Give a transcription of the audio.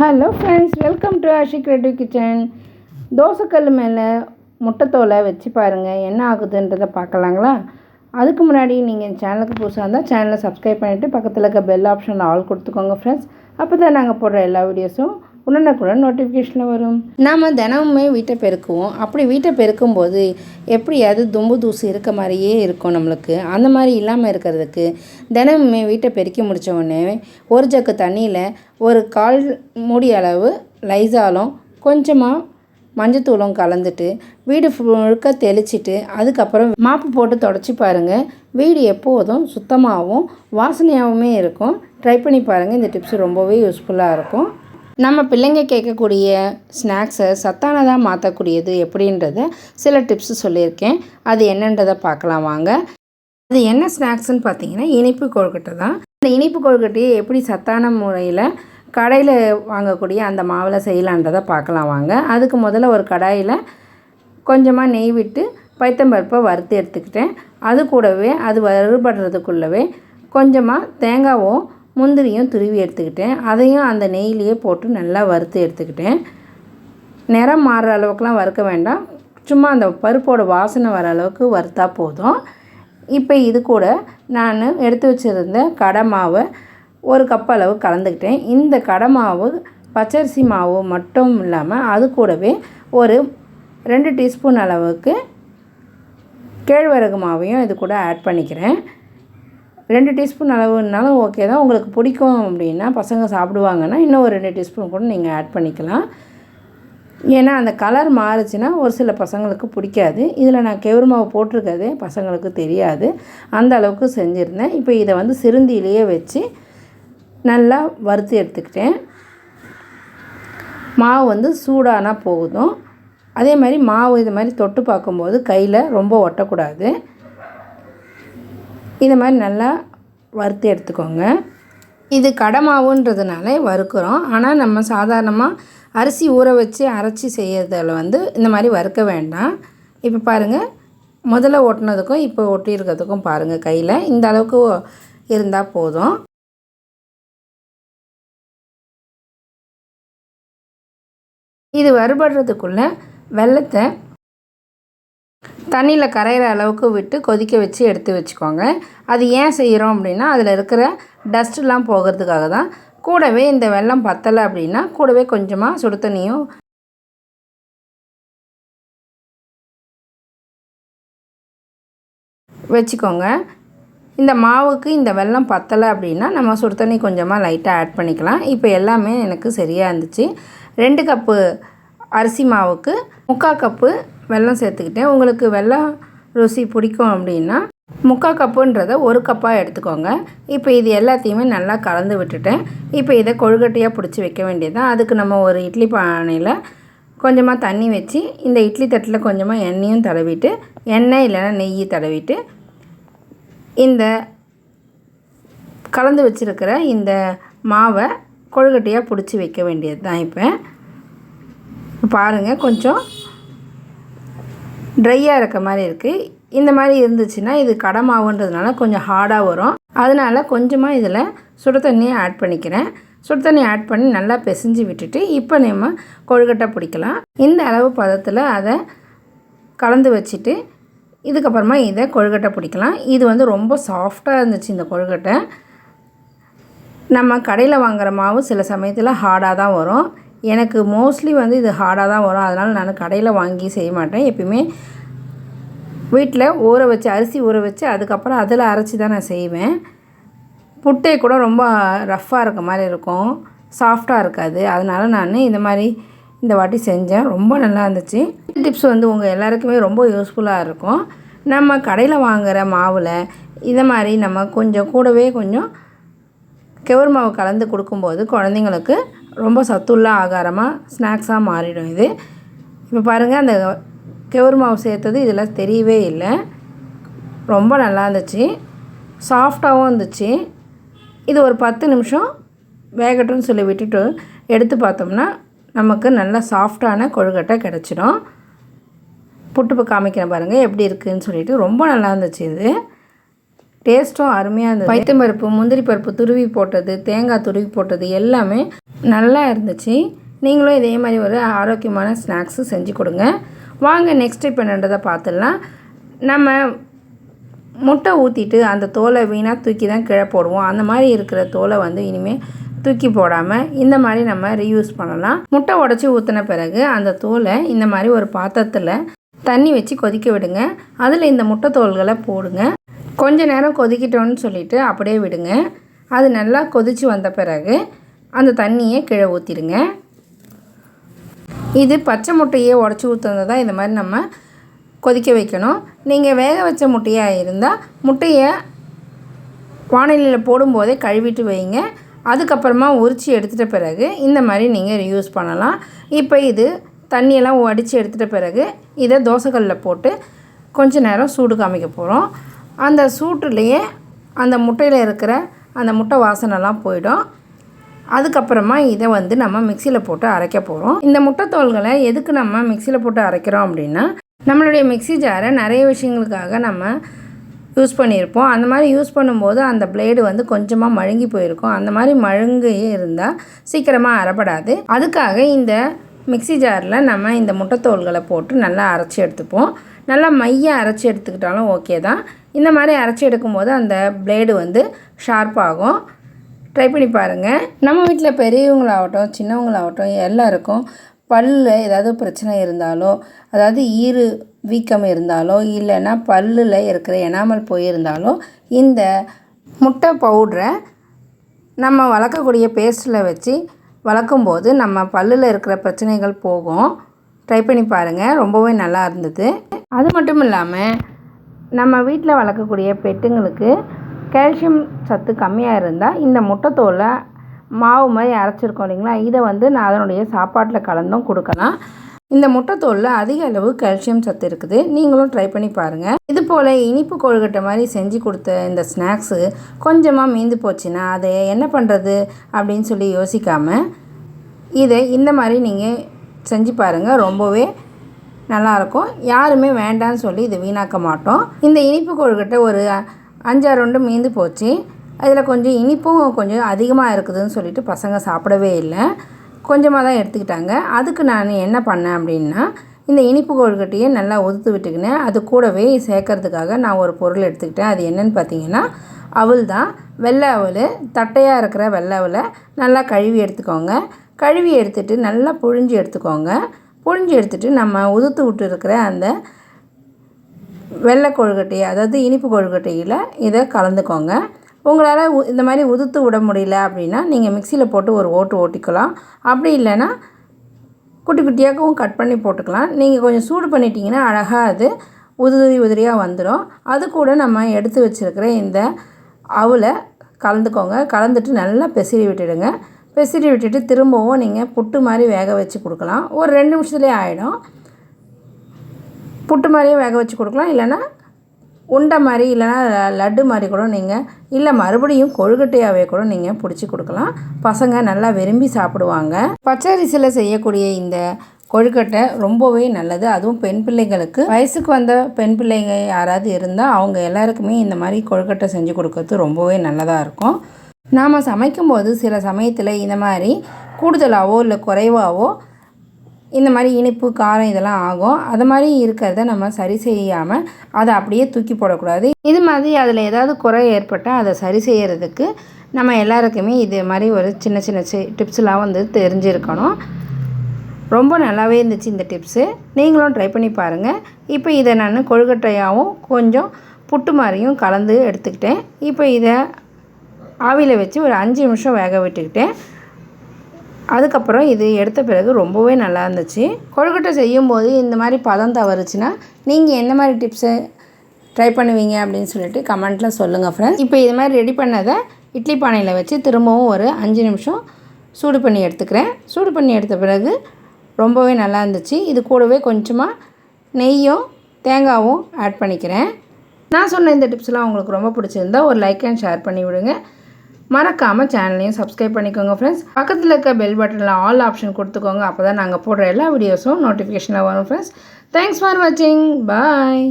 Hello friends welcome to Ashi creative kitchen தோசைக்கல் மேலே முட்டைத்தோலை வச்சு பாருங்கள் என்ன ஆகுதுன்றதை பார்க்கலாங்களா? அதுக்கு முன்னாடி நீங்கள் சேனலுக்கு புதுசாக இருந்தால் சேனலை சப்ஸ்கிரைப் பண்ணிவிட்டு பக்கத்தில் இருக்க பெல் ஆப்ஷனில் ஆல் கொடுத்துக்கோங்க ஃப்ரெண்ட்ஸ் அப்போ தான் நாங்கள் போடுற எல்லா வீடியோஸும் உடனுக்குடன் நோட்டிஃபிகேஷனில் வரும். நாம் தினமுமே வீட்டை பெருக்குவோம். அப்படி வீட்டை பெருக்கும்போது எப்படியாவது தும்பு தூசு இருக்க மாதிரியே இருக்கும் நம்மளுக்கு. அந்த மாதிரி இல்லாமல் இருக்கிறதுக்கு தினமுமே வீட்டை பெருக்கி முடித்த உடனே ஒரு ஜக்கு தண்ணியில் ஒரு கால் மூடி அளவு லைசாலும் கொஞ்சமாக மஞ்சத்தூளும் கலந்துட்டு வீடு முழுக்க தெளிச்சிட்டு அதுக்கப்புறம் மாப்பு போட்டு தொடச்சி பாருங்கள் வீடு எப்போதும் சுத்தமாகவும் வாசனையாகவுமே இருக்கும். ட்ரை பண்ணி பாருங்கள் இந்த டிப்ஸ் ரொம்பவே யூஸ்ஃபுல்லாக இருக்கும். நம்ம பிள்ளைங்க கேட்கக்கூடிய ஸ்நாக்ஸை சத்தானதாக மாற்றக்கூடியது எப்படின்றத சில டிப்ஸ் சொல்லியிருக்கேன். அது என்னன்றதை பார்க்கலாம் வாங்க. அது என்ன ஸ்நாக்ஸ்ன்னு பார்த்தீங்கன்னா இனிப்பு கொழுக்கட்டை தான். இந்த இனிப்பு கொழுக்கட்டையை எப்படி சத்தான முறையில் கடையில் வாங்கக்கூடிய அந்த மாவில் செய்யலான்றதை பார்க்கலாம் வாங்க. அதுக்கு முதல்ல ஒரு கடாயில் கொஞ்சமாக நெய் விட்டு பைத்தம்பருப்பை வறுத்து எடுத்துக்கிட்டேன். அது கூடவே அது வறுபடுறதுக்குள்ளவே கொஞ்சமாக தேங்காவும் முந்திரியும் துருவி எடுத்துக்கிட்டேன். அதையும் அந்த நெய்லேயே போட்டு நல்லா வறுத்து எடுத்துக்கிட்டேன். நிறம் மாறுற அளவுக்குலாம் வறுக்க வேண்டாம். சும்மா அந்த பருப்போட வாசனை வர அளவுக்கு வறுத்தா போதும். இப்போ இது கூட நான் எடுத்து வச்சுருந்த கடை மாவை ஒரு கப் அளவு கலந்துக்கிட்டேன். இந்த கடை மாவு பச்சரிசி மாவு மட்டும் இல்லாமல் அது கூடவே ஒரு ரெண்டு டீஸ்பூன் அளவுக்கு கேழ்வரகு மாவையும் இது கூட ஆட் பண்ணிக்கிறேன். ரெண்டு டீஸ்பூன் அளவுனாலும் ஓகே தான். உங்களுக்கு பிடிக்கும் அப்படின்னா பசங்க சாப்பிடுவாங்கன்னா இன்னும் ஒரு ரெண்டு டீஸ்பூன் கூட நீங்கள் ஆட் பண்ணிக்கலாம். ஏன்னா அந்த கலர் மாறுச்சுன்னா ஒரு சில பசங்களுக்கு பிடிக்காது. இதில் நான் கெவுரு மாவு போட்டிருக்கிறது பசங்களுக்கு தெரியாது. அந்த அளவுக்கு செஞ்சுருந்தேன். இப்போ இதை வந்து சிறுந்தியிலேயே வச்சு நல்லா வறுத்து எடுத்துக்கிட்டேன். மாவு வந்து சூடானா போகுதும் அதே மாதிரி மாவு இது மாதிரி தொட்டு பார்க்கும்போது கையில் ரொம்ப ஒட்டக்கூடாது. இதை மாதிரி நல்லா வறுத்து எடுத்துக்கோங்க. இது கடமாவுன்றதுனால வறுக்கிறோம். ஆனால் நம்ம சாதாரணமாக அரிசி ஊற வச்சு அரைச்சி செய்யறதில் வந்து இந்த மாதிரி வறுக்க வேண்டாம். இப்போ பாருங்கள் முதல்ல ஒட்டினதுக்கும் இப்போ ஒட்டியிருக்கிறதுக்கும் பாருங்கள் கையில். இந்த அளவுக்கு இருந்தால் போதும். இது வறுபடுறதுக்குள்ளே வெள்ளத்தை தண்ணியில் கரையிற அளவுக்கு விட்டு கொதிக்க வச்சு எடுத்து வச்சுக்கோங்க. அது ஏன் செய்கிறோம் அப்படின்னா அதில் இருக்கிற டஸ்ட்லாம் போகிறதுக்காக தான். கூடவே இந்த வெள்ளம் பத்தலை அப்படின்னா கூடவே கொஞ்சமாக சுடு தண்ணியும் வச்சுக்கோங்க. இந்த மாவுக்கு இந்த வெல்லம் பத்தலை அப்படின்னா நம்ம சுடு தண்ணி கொஞ்சமாக லைட்டாக ஆட் பண்ணிக்கலாம். இப்போ எல்லாமே எனக்கு சரியாக இருந்துச்சு. ரெண்டு கப்பு அரிசி மாவுக்கு முக்கால் கப்பு வெல்லம் சேர்த்துக்கிட்டேன். உங்களுக்கு வெல்லம் ருசி பிடிக்கும் அப்படின்னா முக்கால் கப்புன்றதை ஒரு கப்பாக எடுத்துக்கோங்க. இப்போ இது எல்லாத்தையுமே நல்லா கலந்து விட்டுட்டேன். இப்போ இதை கொழுக்கட்டையாக பிடிச்சி வைக்க வேண்டியது தான் அதுக்கு நம்ம ஒரு இட்லி பானையில் கொஞ்சமாக தண்ணி வச்சு இந்த இட்லி தட்டில் கொஞ்சமாக எண்ணெயும் தடவிட்டு எண்ணெய் இல்லைன்னா நெய் தடவிட்டு இந்த கலந்து வச்சுருக்கிற இந்த மாவை கொழுக்கட்டையாக பிடிச்சி வைக்க வேண்டியது தான் இப்போ. பாருங்கள் கொஞ்சம் ட்ரையாக இருக்க மாதிரி இருக்குது இந்த மாதிரி இருந்துச்சுன்னா இது கடமாவுன்றதுனால கொஞ்சம் ஹார்டாக வரும். அதனால் கொஞ்சமாக இதில் சுடு தண்ணியை ஆட் பண்ணிக்கிறேன். சுடு தண்ணி ஆட் பண்ணி நல்லா பிசைஞ்சு விட்டுட்டு இப்போ நம்ம கொழுக்கட்டை பிடிக்கலாம். இந்த அளவு பதத்தில் அதை கலந்து வச்சுட்டு இதுக்கப்புறமா இதை கொழுக்கட்டை பிடிக்கலாம். இது வந்து ரொம்ப சாஃப்டாக இருந்துச்சு இந்த கொழுக்கட்டை. நம்ம கடையில் வாங்குகிற மாவு சில சமயத்தில் ஹார்டாக தான் வரும். எனக்கு மோஸ்ட்லி வந்து இது ஹார்டாக தான் வரும். அதனால் நான் கடையில் வாங்கி செய்ய மாட்டேன். எப்பயுமே வீட்டில் ஊற வச்சு அரிசி ஊற வச்சு அதுக்கப்புறம் அதில் அரைச்சி தான் நான் செய்வேன். புட்டை கூட ரொம்ப ரஃப்பாக இருக்க மாதிரி இருக்கும். சாஃப்டாக இருக்காது. அதனால் நான் இந்த மாதிரி இந்த வாட்டி செஞ்சேன். ரொம்ப நல்லா இருந்துச்சு. டிப்ஸ் வந்து உங்கள் எல்லாருக்குமே ரொம்ப யூஸ்ஃபுல்லாக இருக்கும். நம்ம கடையில் வாங்குகிற மாவில் இதை மாதிரி நம்ம கொஞ்சம் கூடவே கொஞ்சம் கெவர் மாவு கலந்து கொடுக்கும்போது குழந்தைங்களுக்கு ரொம்ப சத்துள்ள ஆகாரமாக ஸ்நாக்ஸாக மாறிடும் இது. இப்போ பாருங்கள் அந்த கெவுர் மாவு சேர்த்தது இதில் தெரியவே இல்லை. ரொம்ப நல்லா இருந்துச்சு. சாஃப்டாகவும் இருந்துச்சு. இது ஒரு பத்து நிமிஷம் வேகட்டும்னு சொல்லி விட்டுட்டு எடுத்து பார்த்தோம்னா நமக்கு நல்ல சாஃப்டான கொழுக்கட்டை கிடச்சிடும். புட்டுப்பு காமிக்கிறேன் பாருங்கள் எப்படி இருக்குதுன்னு சொல்லிட்டு. ரொம்ப நல்லா இருந்துச்சு இது. டேஸ்ட்டும் அருமையாக இருந்தது. பைத்தம் பருப்பு முந்திரி பருப்பு துருவி போட்டது தேங்காய் துருவி போட்டது எல்லாமே நல்லா இருந்துச்சு. நீங்களும் இதே மாதிரி ஒரு ஆரோக்கியமான ஸ்நாக்ஸு செஞ்சு கொடுங்க. வாங்க நெக்ஸ்ட் இப்போ என்னன்றதை பார்த்துடலாம். நம்ம முட்டை ஊற்றிட்டு அந்த தோலை வீணாக தூக்கி தான் கீழே போடுவோம். அந்த மாதிரி இருக்கிற தோலை வந்து இனிமேல் தூக்கி போடாமல் இந்த மாதிரி நம்ம ரீயூஸ் பண்ணலாம். முட்டை உடச்சி ஊற்றின பிறகு அந்த தோலை இந்த மாதிரி ஒரு பாத்திரத்தில் தண்ணி வச்சு கொதிக்க விடுங்க. அதில் இந்த முட்டை தோல்களை போடுங்க. கொஞ்ச நேரம் கொதிக்கிட்டோன்னு சொல்லிவிட்டு அப்படியே விடுங்க. அது நல்லா கொதித்து வந்த பிறகு அந்த தண்ணியை கீழே ஊற்றிடுங்க இது பச்சை முட்டையை உடச்சி ஊற்றுனது தான் இந்த மாதிரி நம்ம கொதிக்க வைக்கணும். நீங்கள் வேக வச்ச முட்டையாக இருந்தால் முட்டையை வானிலையில் போடும்போதே கழுவிட்டு வைங்க. அதுக்கப்புறமா உரித்து எடுத்துகிட்ட பிறகு இந்த மாதிரி நீங்கள் யூஸ் பண்ணலாம். இப்போ இது தண்ணியெல்லாம் அடித்து எடுத்துகிட்ட பிறகு இதை தோசைக்கல்லில் போட்டு கொஞ்ச நேரம் சூடு காமிக்க போகிறோம் அந்த சூட்டுலேயே அந்த முட்டையில் இருக்கிற அந்த முட்டை வாசனைலாம் போயிடும். அதுக்கப்புறமா இதை வந்து நம்ம மிக்சியில் போட்டு அரைக்க போகிறோம் இந்த முட்டைத்தோல்களை எதுக்கு நம்ம மிக்சியில் போட்டு அரைக்கிறோம் அப்படின்னா நம்மளுடைய மிக்சி ஜாரை நிறைய விஷயங்களுக்காக நம்ம யூஸ் பண்ணியிருப்போம். அந்த மாதிரி யூஸ் பண்ணும்போது அந்த பிளேடு வந்து கொஞ்சமாக மழுங்கி போயிருக்கும். அந்த மாதிரி மழுங்கி இருந்தால் சீக்கிரமாக அரைப்படாது அதுக்காக இந்த மிக்சி ஜாரில் நம்ம இந்த முட்டைத்தோல்களை போட்டு நல்லா அரைச்சி எடுத்துப்போம். நல்லா மைய அரைச்சி எடுத்துக்கிட்டாலும் ஓகே தான். இந்த மாதிரி அரைச்சி எடுக்கும்போது அந்த பிளேடு வந்து ஷார்ப்பாகும் ட்ரை பண்ணி பாருங்கள் நம்ம வீட்டில் பெரியவங்களாகட்டும் சின்னவங்களாகட்டும் எல்லாருக்கும் பல்லில் ஏதாவது பிரச்சனை இருந்தாலோ அதாவது ஈறு வீக்கம் இருந்தாலோ இல்லைன்னா பல்லில் இருக்கிற எனாமல் போயிருந்தாலோ இந்த முட்டை பவுட்ரை நம்ம வளர்க்கக்கூடிய பேஸ்ட்டில் வச்சு வளர்க்கும்போது நம்ம பல்லில் இருக்கிற பிரச்சனைகள் போகும். ட்ரை பண்ணி பாருங்கள் ரொம்பவே நல்லா இருந்தது. அது மட்டும் இல்லாமல் நம்ம வீட்டில் வளர்க்கக்கூடிய பெட்டுங்களுக்கு கால்சியம் சத்து கம்மியாக இருந்தால் இந்த முட்டைத்தோலை மாவு மாதிரி அரைச்சிருக்கோம் இல்லைங்களா? இதை வந்து நான் அதனுடைய சாப்பாட்டில் கலந்தும் கொடுக்கலாம். இந்த முட்டைத்தோலில் அதிக அளவு கால்சியம் சத்து இருக்குது. நீங்களும் ட்ரை பண்ணி பாருங்கள் இது போல் இனிப்பு கொழுக்கட்டை மாதிரி செஞ்சு கொடுத்த இந்த ஸ்நாக்ஸு கொஞ்சமாக மீந்து போச்சுன்னா அதை என்ன பண்ணுறது அப்படின்னு சொல்லி யோசிக்காமல் இதை இந்த மாதிரி நீங்கள் செஞ்சு பாருங்கள் ரொம்பவே நல்லாயிருக்கும். யாருமே வேண்டான்னு சொல்லி இதை வீணாக்க மாட்டோம். இந்த இனிப்பு கொழுக்கட்டை ஒரு அஞ்சாறு ரெண்டு மீந்து போச்சு. அதில் கொஞ்சம் இனிப்பும் கொஞ்சம் அதிகமாக இருக்குதுன்னு சொல்லிட்டு பசங்க சாப்பிடவே இல்லை. கொஞ்சமாக தான் எடுத்துக்கிட்டாங்க. அதுக்கு நான் என்ன பண்ணேன் அப்படின்னா இந்த இனிப்பு கொழுக்கட்டையை நல்லா ஒதுத்து விட்டுக்கினேன். அது கூடவே சேர்க்கறதுக்காக நான் ஒரு பொருள் எடுத்துக்கிட்டேன். அது என்னென்னு பார்த்தீங்கன்னா அவள் தான். வெள்ளை அவள் தட்டையாக இருக்கிற வெள்ளை அவளை நல்லா கழுவி எடுத்துக்கோங்க. கழுவி எடுத்துகிட்டு நல்லா புழிஞ்சு எடுத்துக்கோங்க. புழிஞ்சு எடுத்துகிட்டு நம்ம உதுத்து விட்டு இருக்கிற அந்த வெள்ளை கொழுக்கட்டையை அதாவது இனிப்பு கொழுக்கட்டையில் இதை கலந்துக்கோங்க. உங்களால் இந்த மாதிரி உதுத்து விட முடியல அப்படின்னா நீங்கள் மிக்சியில் போட்டு ஒரு ஓட்டு ஓட்டிக்கலாம். அப்படி இல்லைன்னா குட்டி குட்டியாகவும் கட் பண்ணி போட்டுக்கலாம். நீங்கள் கொஞ்சம் சூடு பண்ணிட்டீங்கன்னா அழகாக அது உதிரி உதிரியாக வந்துடும் அது கூட நம்ம எடுத்து வச்சுருக்கிற இந்த அவலை கலந்துக்கோங்க. கலந்துட்டு நல்லா பெசிரி விட்டுடுங்க. பெசிரி விட்டுட்டு திரும்பவும் நீங்கள் புட்டு மாதிரி வேக வச்சு கொடுக்கலாம். ஒரு ரெண்டு நிமிஷத்துலேயே ஆகிடும் புட்டு மாதிரியும் வேக வச்சு கொடுக்கலாம். இல்லைன்னா உண்டை மாதிரி இல்லைனா லட்டு மாதிரி கூட நீங்கள் இல்லை மறுபடியும் கொழுக்கட்டையாகவே கூட நீங்கள் பிடிச்சி கொடுக்கலாம். பசங்க நல்லா விரும்பி சாப்பிடுவாங்க. பச்சரிசியில் செய்யக்கூடிய இந்த கொழுக்கட்டை ரொம்பவே நல்லது. அதுவும் பெண் பிள்ளைகளுக்கு. வயசுக்கு வந்த பெண் பிள்ளைங்க யாராவது இருந்தால் அவங்க எல்லாருக்குமே இந்த மாதிரி கொழுக்கட்டை செஞ்சு கொடுக்கறது ரொம்பவே நல்லதாக இருக்கும். நாம் சமைக்கும்போது சில சமயத்தில் இந்த மாதிரி கூடுதலாகவோ இல்லை குறைவாகவோ இந்த மாதிரி இனிப்பு காரம் இதெல்லாம் ஆகும். அது மாதிரி இருக்கிறத நம்ம சரி செய்யாமல் அதை அப்படியே தூக்கி போடக்கூடாது. இது மாதிரி அதில் ஏதாவது குறை ஏற்பட்டால் அதை சரி செய்கிறதுக்கு நம்ம எல்லாருக்குமே இது மாதிரி ஒரு சின்ன சின்ன டிப்ஸ்லாம் வந்து தெரிஞ்சிருக்கணும். ரொம்ப நல்லாவே இருந்துச்சு இந்த டிப்ஸு. நீங்களும் ட்ரை பண்ணி பாருங்கள் இப்போ இதை நான் கொழுக்கட்டையாகவும் கொஞ்சம் புட்டு மாதிரியும் கலந்து எடுத்துக்கிட்டேன். இப்போ இதை ஆவியில் வச்சு ஒரு அஞ்சு நிமிஷம் வேக விட்டுக்கிட்டேன் அதுக்கப்புறம் இது எடுத்த பிறகு ரொம்பவே நல்லா இருந்துச்சு. கொழுக்கட்டை செய்யும்போது இந்த மாதிரி பதம் தவறுச்சுன்னா நீங்கள் என்ன மாதிரி டிப்ஸு ட்ரை பண்ணுவீங்க அப்படின்னு சொல்லிட்டு கமெண்ட்டில் சொல்லுங்கள் ஃப்ரெண்ட்ஸ் இப்போ இது மாதிரி ரெடி பண்ணதை இட்லி பானையில் வச்சு திரும்பவும் ஒரு அஞ்சு நிமிஷம் சூடு பண்ணி எடுத்துக்கிறேன். சூடு பண்ணி எடுத்த பிறகு ரொம்பவே நல்லா இருந்துச்சு. இது கூடவே கொஞ்சமாக நெய்யும் தேங்காவும் ஆட் பண்ணிக்கிறேன். நான் சொன்ன இந்த டிப்ஸ்லாம் உங்களுக்கு ரொம்ப பிடிச்சிருந்தா ஒரு லைக் அண்ட் ஷேர் பண்ணி விடுங்க. மறக்காமல் சேனலையும் சப்ஸ்கிரைப் பண்ணிக்கோங்க ஃப்ரெண்ட்ஸ் பக்கத்தில் இருக்க பெல் பட்டனில் ஆல் ஆப்ஷன் கொடுத்துக்கோங்க அப்போ தான் நாங்கள் போடுற எல்லா வீடியோஸும் நோட்டிஃபிகேஷனில் வரும் ஃப்ரெண்ட்ஸ் தேங்க்ஸ் ஃபார் வாட்சிங் பாய்